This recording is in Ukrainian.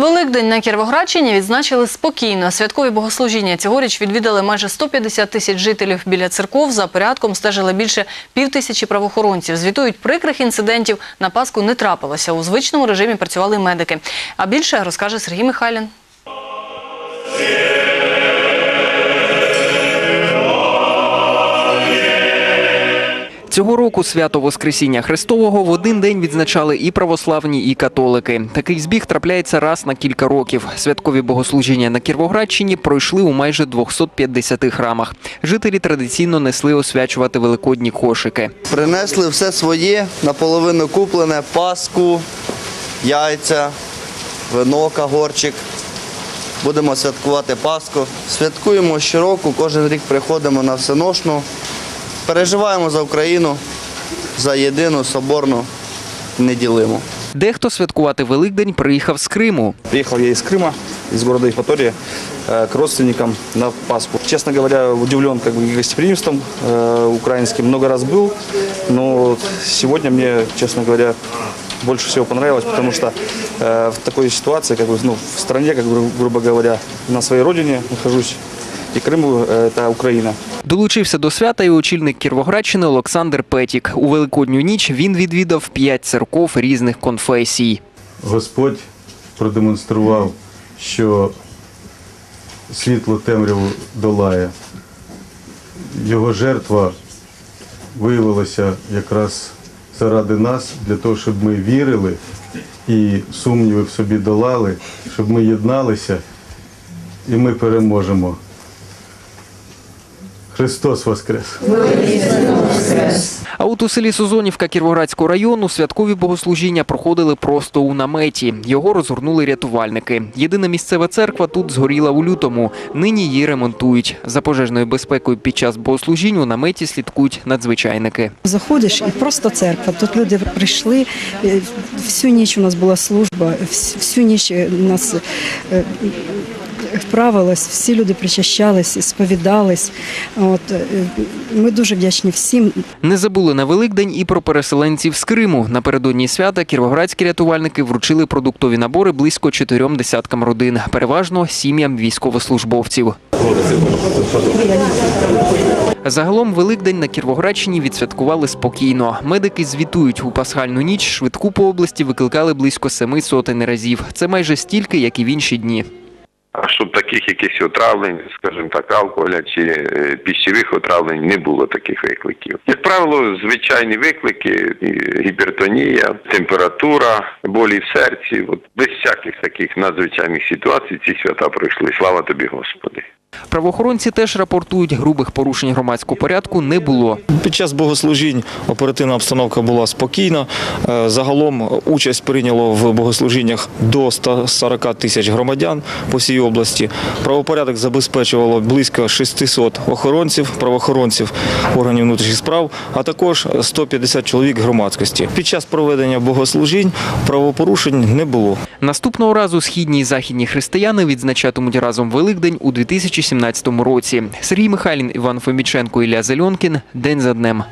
Великдень на Кіровоградщині відзначили спокійно. Святкові богослужіння цьогоріч відвідали майже 150 тисяч жителів біля церков. За порядком стежили більше півтисячі правоохоронців. Звітують, прикрих інцидентів на Пасху не трапилося. У звичному режимі працювали медики. А більше розкаже Сергій Михайлін. Цього року свято Воскресіння Христового в один день відзначали і православні, і католики. Такий збіг трапляється раз на кілька років. Святкові богослужіння на Кіровоградщині пройшли у майже 250 храмах. Жителі традиційно несли освячувати великодні кошики. Принесли все своє, наполовину куплене, паску, яйця, вино, кагорчик. Будемо святкувати Пасху. Святкуємо щороку, кожен рік приходимо на всеношну. Переживаємо за Україну, за єдину, соборну, неділиму. Дехто святкувати Великдень приїхав з Криму. Приехал я из Крыма, из города Евпатория, э, к родственникам на Пасху. Честно говоря, удивлен как бы гостеприимством э, украинским. Много раз был, но вот сегодня мне, честно говоря, больше всего понравилось, потому что э, в такой ситуации, как бы, ну, в стране, как бы, грубо говоря, на своей родине нахожусь, и Крым э, – это Украина. Долучився до свята і очільник Кіровоградщини Олександр Петік. У Великодню ніч він відвідав п'ять церков різних конфесій. Господь продемонстрував, що світло темряву долає. Його жертва виявилася якраз заради нас, для того, щоб ми вірили і сумніви в собі долали, щоб ми єдналися і ми переможемо. Христос Воскрес! А от у селі Сузонівка Кіровоградського району святкові богослужіння проходили просто у наметі. Його розгорнули рятувальники. Єдина місцева церква тут згоріла у лютому. Нині її ремонтують. За пожежною безпекою під час богослужінь у наметі слідкують надзвичайники. Заходиш і просто церква. Тут люди прийшли. е, Всю ніч у нас була служба, всю ніч е, у нас вправилось, всі люди причащались, сповідались. От, е, ми дуже вдячні всім. Не забули на Великдень і про переселенців з Криму. Напередодні свята кіровоградські рятувальники вручили продуктові набори близько чотирьом десяткам родин, переважно сім'ям військовослужбовців. Загалом Великдень на Кіровоградщині відсвяткували спокійно. Медики звітують у пасхальну ніч. Швидку по області викликали близько семи сотень разів. Це майже стільки, як і в інші дні. А щоб таких якихось отравлень, скажімо так, алкоголя чи піщових пищевих отравлень не було таких викликів. Як правило, звичайні виклики, гіпертонія, температура, болі в серці. От без всяких таких надзвичайних ситуацій ці свята пройшли. Слава тобі, Господи. Правоохоронці теж рапортують, грубих порушень громадського порядку не було. Під час богослужінь оперативна обстановка була спокійна. Е, Загалом участь прийняло в богослужіннях до 140 тисяч громадян по всій області. Правопорядок забезпечувало близько 600 охоронців, правоохоронців органів внутрішніх справ, а також 150 чоловік громадськості. Під час проведення богослужінь правопорушень не було. Наступного разу східні і західні християни відзначатимуть разом Великдень у 2017 році. Сергій Михайлін, Іван Фоміченко, Ілля Зельонкін. День за днем.